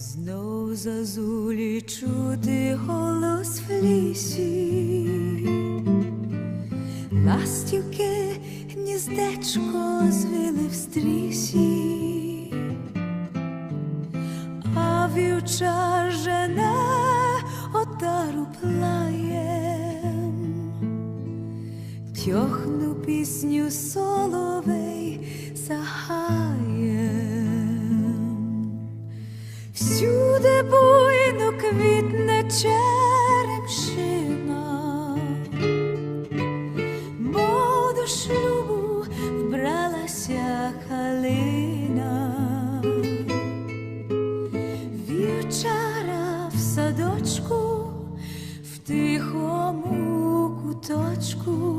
Знов зазулі чути голос в лісі, ластівки гніздечко звили в стрісі, а вівчар жене отару плаєм, тьохну пісню соловей Всюди буйно квітне черемшина, бо до шлюбу вбралася халина, вівчара в садочку, в тихому куточку.